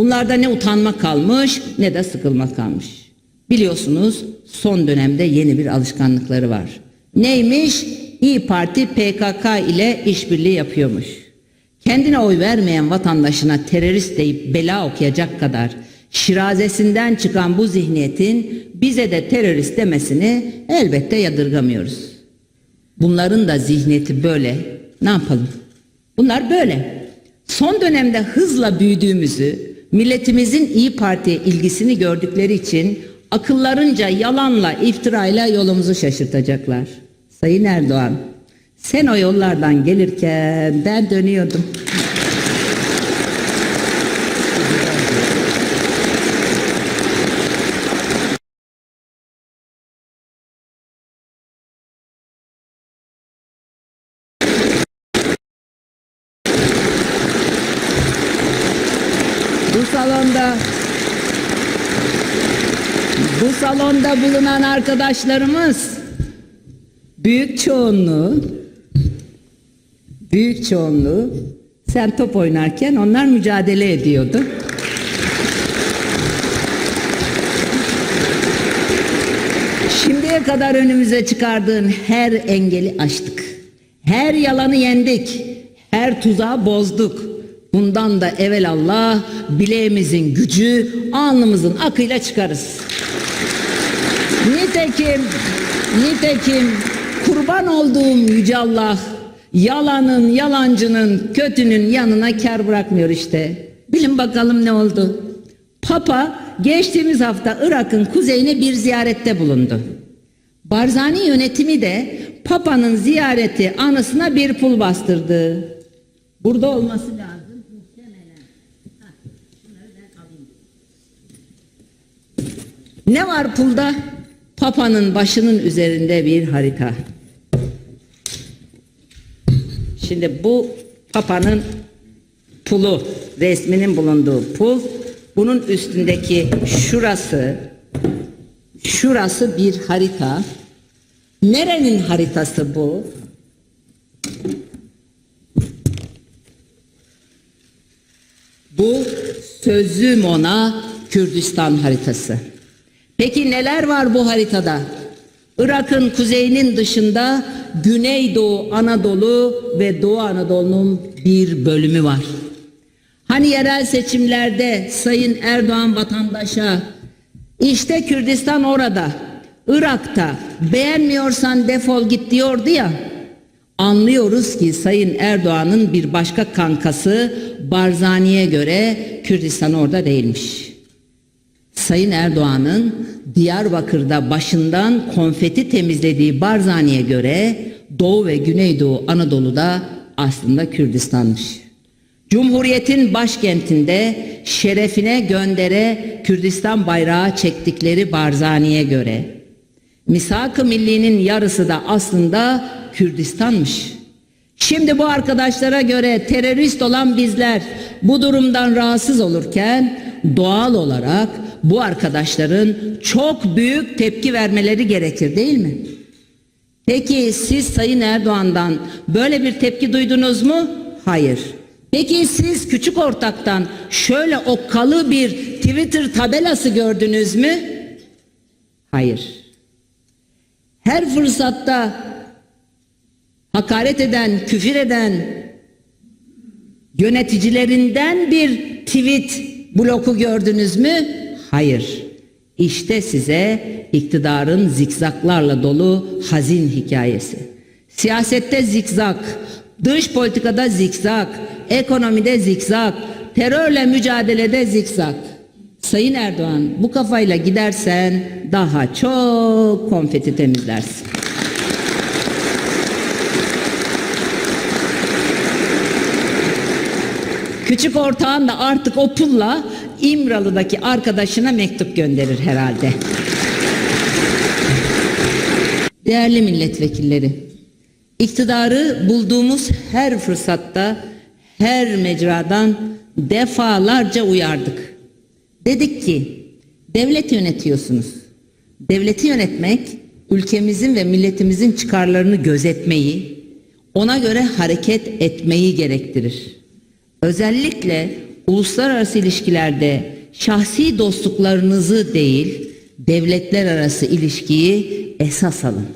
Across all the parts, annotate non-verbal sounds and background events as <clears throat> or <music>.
Bunlarda ne utanma kalmış ne de sıkılma kalmış. Biliyorsunuz son dönemde yeni bir alışkanlıkları var. Neymiş? İyi Parti PKK ile işbirliği yapıyormuş. Kendine oy vermeyen vatandaşına terörist deyip bela okuyacak kadar şirazesinden çıkan bu zihniyetin bize de terörist demesini elbette yadırgamıyoruz. Bunların da zihniyeti böyle. Ne yapalım? Bunlar böyle. Son dönemde hızla büyüdüğümüzü, milletimizin İyi Parti'ye ilgisini gördükleri için akıllarınca yalanla, iftirayla yolumuzu şaşırtacaklar. Sayın Erdoğan, sen o yollardan gelirken ben dönüyordum. Bu salonda bu salonda bulunan arkadaşlarımız büyük çoğunluğu büyük çoğunluğu sen top oynarken onlar mücadele ediyordu. Şimdiye kadar önümüze çıkardığın her engeli aştık. Her yalanı yendik. Her tuzağı bozduk. Bundan da evelallah bileğimizin gücü alnımızın akıyla çıkarız. Nitekim, nitekim kurban olduğum Yüce Allah yalanın, yalancının, kötünün yanına kar bırakmıyor işte. Bilin bakalım ne oldu? Papa geçtiğimiz hafta Irak'ın kuzeyine bir ziyarette bulundu. Barzani yönetimi de Papa'nın ziyareti anısına bir pul bastırdı. Burada olması lazım. Ne var pulda? Papa'nın başının üzerinde bir harita. Şimdi bu Papa'nın pulu, resminin bulunduğu pul. Bunun üstündeki şurası, şurası bir harita. Nerenin haritası bu? Bu sözüm ona Kürdistan haritası. Peki neler var bu haritada? Irak'ın kuzeyinin dışında Güneydoğu Anadolu ve Doğu Anadolu'nun bir bölümü var. Hani yerel seçimlerde Sayın Erdoğan vatandaşa işte Kürdistan orada, Irak'ta beğenmiyorsan defol git diyordu ya. Anlıyoruz ki Sayın Erdoğan'ın bir başka kankası Barzani'ye göre Kürdistan orada değilmiş. Sayın Erdoğan'ın Diyarbakır'da başından konfeti temizlediği Barzani'ye göre Doğu ve Güneydoğu Anadolu'da aslında Kürdistan'mış. Cumhuriyetin başkentinde şerefine göndere Kürdistan bayrağı çektikleri Barzani'ye göre Misak-ı Milli'nin yarısı da aslında Kürdistan'mış. Şimdi bu arkadaşlara göre terörist olan bizler bu durumdan rahatsız olurken doğal olarak bu arkadaşların çok büyük tepki vermeleri gerekir değil mi? Peki siz Sayın Erdoğan'dan böyle bir tepki duydunuz mu? Hayır. Peki siz küçük ortaktan şöyle okkalı bir Twitter tabelası gördünüz mü? Hayır. Her fırsatta hakaret eden, küfür eden yöneticilerinden bir tweet bloku gördünüz mü? Hayır. İşte size iktidarın zikzaklarla dolu hazin hikayesi. Siyasette zikzak, dış politikada zikzak, ekonomide zikzak, terörle mücadelede zikzak. Sayın Erdoğan bu kafayla gidersen daha çok konfeti temizlersin. Küçük ortağın da artık o pulla İmralı'daki arkadaşına mektup gönderir herhalde. Değerli milletvekilleri, iktidarı bulduğumuz her fırsatta, her mecradan defalarca uyardık. Dedik ki, devlet yönetiyorsunuz. Devleti yönetmek, ülkemizin ve milletimizin çıkarlarını gözetmeyi, ona göre hareket etmeyi gerektirir. Özellikle uluslararası ilişkilerde şahsi dostluklarınızı değil, devletler arası ilişkiyi esas alın.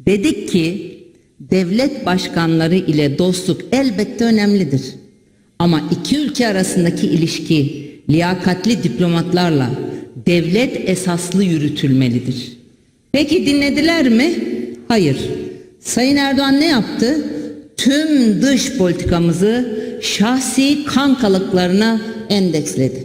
Dedik ki devlet başkanları ile dostluk elbette önemlidir. Ama iki ülke arasındaki ilişki liyakatli diplomatlarla devlet esaslı yürütülmelidir. Peki dinlediler mi? Hayır. Sayın Erdoğan ne yaptı? Tüm dış politikamızı şahsi kankalıklarına endeksledi.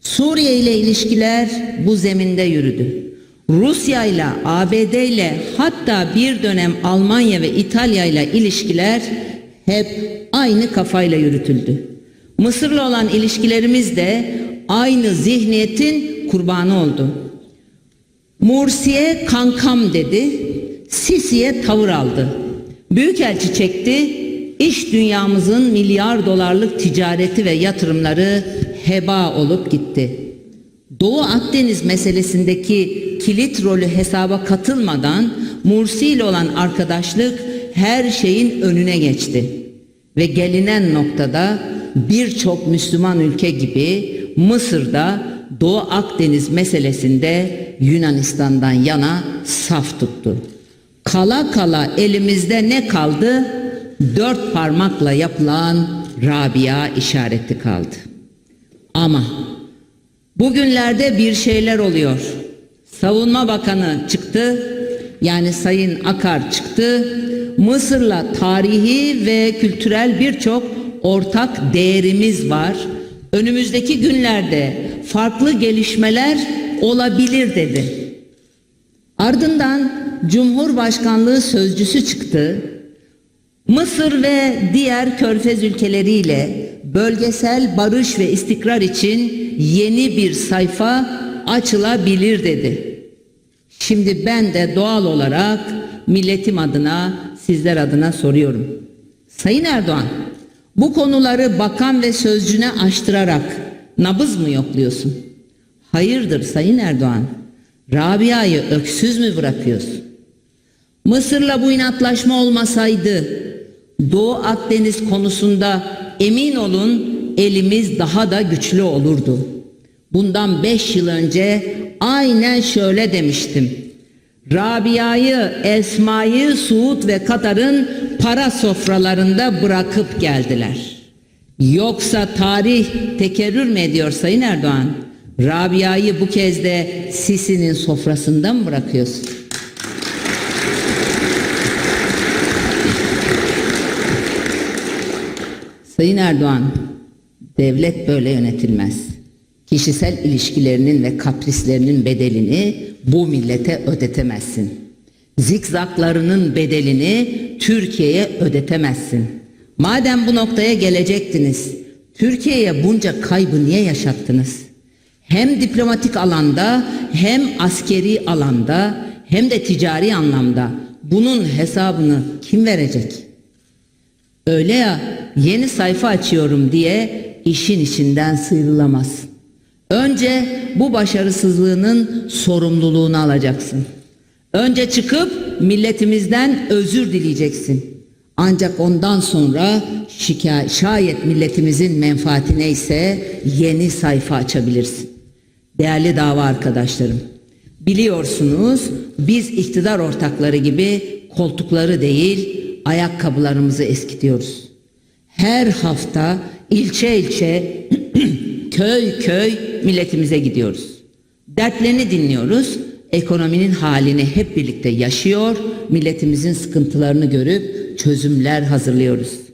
Suriye ile ilişkiler bu zeminde yürüdü. Rusya ile ABD ile hatta bir dönem Almanya ve İtalya ile ilişkiler hep aynı kafayla yürütüldü. Mısır'la olan ilişkilerimiz de aynı zihniyetin kurbanı oldu. Mursi'ye kankam dedi, Sisi'ye tavır aldı. Büyükelçi çekti, iş dünyamızın milyar dolarlık ticareti ve yatırımları heba olup gitti. Doğu Akdeniz meselesindeki kilit rolü hesaba katılmadan Mursi ile olan arkadaşlık her şeyin önüne geçti. Ve gelinen noktada birçok Müslüman ülke gibi Mısır'da Doğu Akdeniz meselesinde Yunanistan'dan yana saf tuttu. Kala kala elimizde ne kaldı? Dört parmakla yapılan Rabia işareti kaldı. Ama bugünlerde bir şeyler oluyor. Savunma Bakanı çıktı. Yani Sayın Akar çıktı. Mısır'la tarihi ve kültürel birçok ortak değerimiz var. Önümüzdeki günlerde farklı gelişmeler olabilir dedi. Ardından Cumhurbaşkanlığı sözcüsü çıktı. Mısır ve diğer körfez ülkeleriyle bölgesel barış ve istikrar için yeni bir sayfa açılabilir dedi. Şimdi ben de doğal olarak milletim adına, sizler adına soruyorum. Sayın Erdoğan, bu konuları bakan ve sözcüne açtırarak nabız mı yokluyorsun? Hayırdır Sayın Erdoğan? Rabia'yı öksüz mü bırakıyorsun? Mısır'la bu inatlaşma olmasaydı Doğu Akdeniz konusunda emin olun elimiz daha da güçlü olurdu. Bundan beş yıl önce aynen şöyle demiştim. Rabia'yı, Esma'yı Suud ve Katar'ın para sofralarında bırakıp geldiler. Yoksa tarih tekerrür mü ediyor Sayın Erdoğan? Rabia'yı bu kez de Sisi'nin sofrasında mı bırakıyorsun? Sayın Erdoğan, devlet böyle yönetilmez. Kişisel ilişkilerinin ve kaprislerinin bedelini bu millete ödetemezsin. Zikzaklarının bedelini Türkiye'ye ödetemezsin. Madem bu noktaya gelecektiniz, Türkiye'ye bunca kaybı niye yaşattınız? Hem diplomatik alanda, hem askeri alanda, hem de ticari anlamda bunun hesabını kim verecek? Öyle ya yeni sayfa açıyorum diye işin içinden sıyrılamaz. Önce bu başarısızlığının sorumluluğunu alacaksın. Önce çıkıp milletimizden özür dileyeceksin. Ancak ondan sonra şikay şayet milletimizin menfaatine ise yeni sayfa açabilirsin. Değerli dava arkadaşlarım, biliyorsunuz biz iktidar ortakları gibi koltukları değil ayakkabılarımızı eskitiyoruz. Her hafta ilçe ilçe <clears throat> köy köy milletimize gidiyoruz. Dertlerini dinliyoruz. Ekonominin halini hep birlikte yaşıyor, milletimizin sıkıntılarını görüp çözümler hazırlıyoruz.